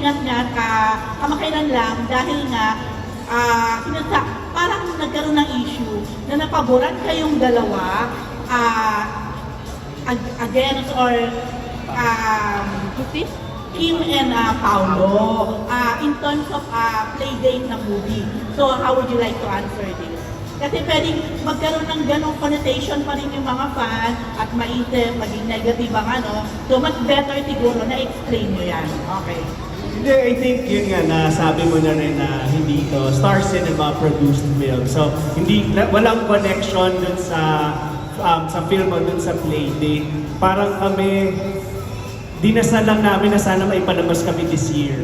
nag-ingat nga ka, kamakailan lang dahil nga ah sinasa, parang nagkaroon ng issue na napaboran kayong dalawa ag- against or um, Kim and uh, Paolo uh, in terms of uh, play date ng movie. So how would you like to answer this? Kasi pwedeng magkaroon ng ganong connotation pa rin yung mga fan at maisip, maging negative ang ano. So mas better siguro na explain nyo yan. Okay. Hindi, I think yun nga, nasabi mo na rin na hindi ito Star Cinema produced film. So, hindi, na- walang connection dun sa um, sa film o dun sa playdate. Parang kami, dinasal lang namin na sana maipalabas kami this year.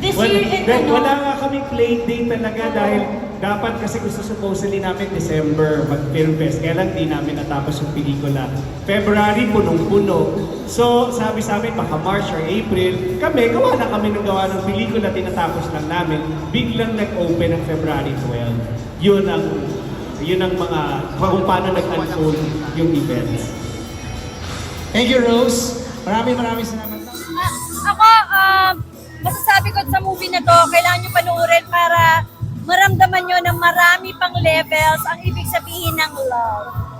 This wala, year, and dahil ano? wala nga kami playdate talaga dahil dapat kasi gusto supposedly namin December mag-film fest. Kaya lang di namin natapos yung pelikula. February, punong-puno. So, sabi sa amin, baka March or April, kami, gawa na kami ng gawa ng pelikula, tinatapos lang namin. Biglang nag-open ng February 12. Yun ang, yun ang mga, kung paano nag-unfold yung events. Thank you, Rose. Maraming maraming salamat. Ko sa movie na to, kailangan nyo panoorin para maramdaman nyo na marami pang levels ang ibig sabihin ng love.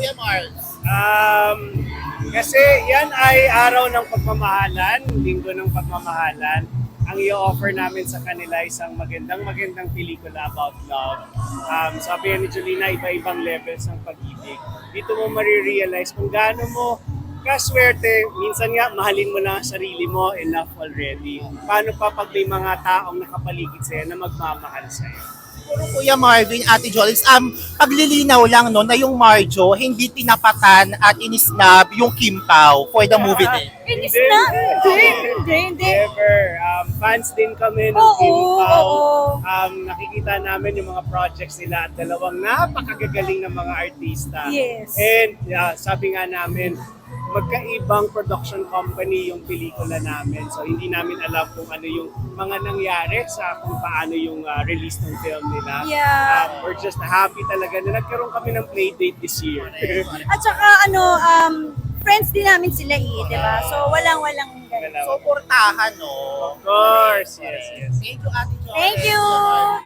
Kuya Mars. Um, kasi yan ay araw ng pagmamahalan, linggo ng pagmamahalan. Ang i-offer namin sa kanila isang magandang magandang pelikula about love. Um, sabi ni Julina, iba-ibang levels ng pag-ibig. Dito mo marirealize kung gaano mo kaswerte, minsan nga mahalin mo na ang sarili mo, enough already. Paano pa pag may mga taong nakapaligid sa'yo na magmamahal sa'yo? Puro Kuya Marvin, Ate Jolix, um, paglilinaw lang no, na yung Marjo hindi tinapatan at inisnab yung Kim Pao for the movie din. It is not, hindi, hindi, hindi. Never. Um, fans din kami ng Oo, Kim Pao. oo. Um, nakikita namin yung mga projects nila at dalawang napakagagaling ng mga artista. Yes. And uh, sabi nga namin, magkaibang production company yung pelikula namin. So hindi namin alam kung ano yung mga nangyari sa kung paano yung uh, release ng film nila. Yeah. Um, we're just happy talaga na nagkaroon kami ng playdate this year. At saka ano, um, friends din namin sila eh, di ba? So walang-walang. So, portahan, no? of course, yes, yes. Thank you, Ate. Thank you!